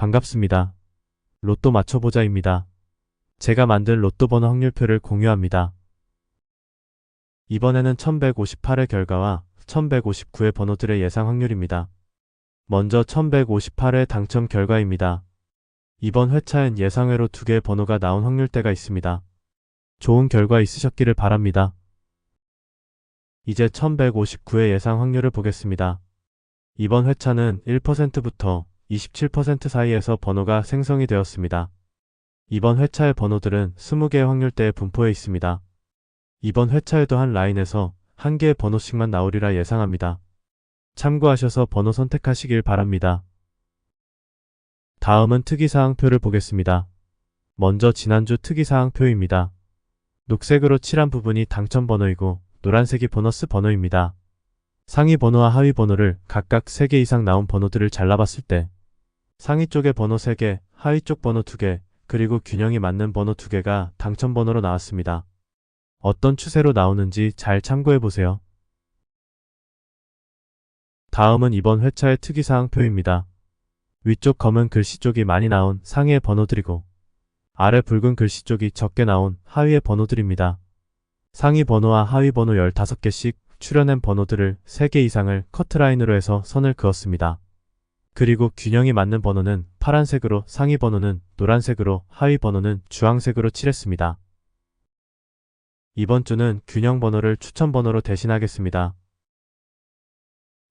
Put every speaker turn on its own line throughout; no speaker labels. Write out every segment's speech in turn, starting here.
반갑습니다. 로또 맞춰보자입니다. 제가 만든 로또 번호 확률표를 공유합니다. 이번에는 1158의 결과와 1159의 번호들의 예상 확률입니다. 먼저 1158의 당첨 결과입니다. 이번 회차엔 예상외로 두 개의 번호가 나온 확률대가 있습니다. 좋은 결과 있으셨기를 바랍니다. 이제 1159의 예상 확률을 보겠습니다. 이번 회차는 1%부터 27% 사이에서 번호가 생성이 되었습니다. 이번 회차의 번호들은 20개의 확률대에 분포해 있습니다. 이번 회차에도 한 라인에서 한 개의 번호씩만 나오리라 예상합니다. 참고하셔서 번호 선택하시길 바랍니다. 다음은 특이사항표를 보겠습니다. 먼저 지난주 특이사항표입니다. 녹색으로 칠한 부분이 당첨 번호이고 노란색이 보너스 번호입니다. 상위 번호와 하위 번호를 각각 3개 이상 나온 번호들을 잘라봤을 때 상위 쪽의 번호 3개, 하위 쪽 번호 2개, 그리고 균형이 맞는 번호 2개가 당첨 번호로 나왔습니다. 어떤 추세로 나오는지 잘 참고해 보세요. 다음은 이번 회차의 특이사항표입니다. 위쪽 검은 글씨 쪽이 많이 나온 상위의 번호들이고 아래 붉은 글씨 쪽이 적게 나온 하위의 번호들입니다. 상위 번호와 하위 번호 15개씩 출연한 번호들을 3개 이상을 커트라인으로 해서 선을 그었습니다. 그리고 균형이 맞는 번호는 파란색으로 상위 번호는 노란색으로 하위 번호는 주황색으로 칠했습니다. 이번 주는 균형 번호를 추천 번호로 대신하겠습니다.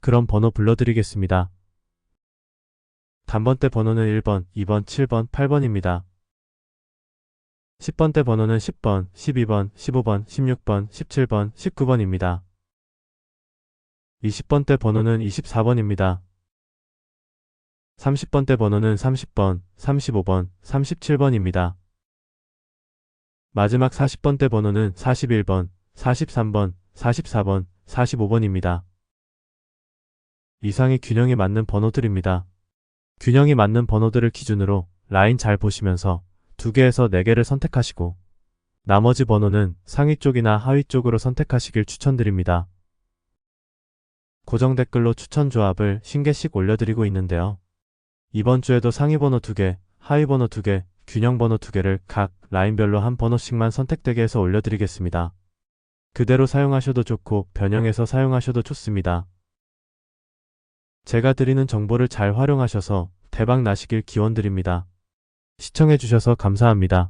그럼 번호 불러드리겠습니다. 단번대 번호는 1번, 2번, 7번, 8번입니다. 10번대 번호는 10번, 12번, 15번, 16번, 17번, 19번입니다. 20번대 번호는 24번입니다. 30번대 번호는 30번, 35번, 37번입니다. 마지막 40번대 번호는 41번, 43번, 44번, 45번입니다. 이상이 균형이 맞는 번호들입니다. 균형이 맞는 번호들을 기준으로 라인 잘 보시면서 2개에서 4개를 선택하시고 나머지 번호는 상위 쪽이나 하위 쪽으로 선택하시길 추천드립니다. 고정 댓글로 추천 조합을 신개씩 올려드리고 있는데요. 이번 주에도 상위 번호 2개, 하위 번호 2개, 균형 번호 2개를 각 라인별로 한 번호씩만 선택되게 해서 올려드리겠습니다. 그대로 사용하셔도 좋고 변형해서 사용하셔도 좋습니다. 제가 드리는 정보를 잘 활용하셔서 대박 나시길 기원드립니다. 시청해주셔서 감사합니다.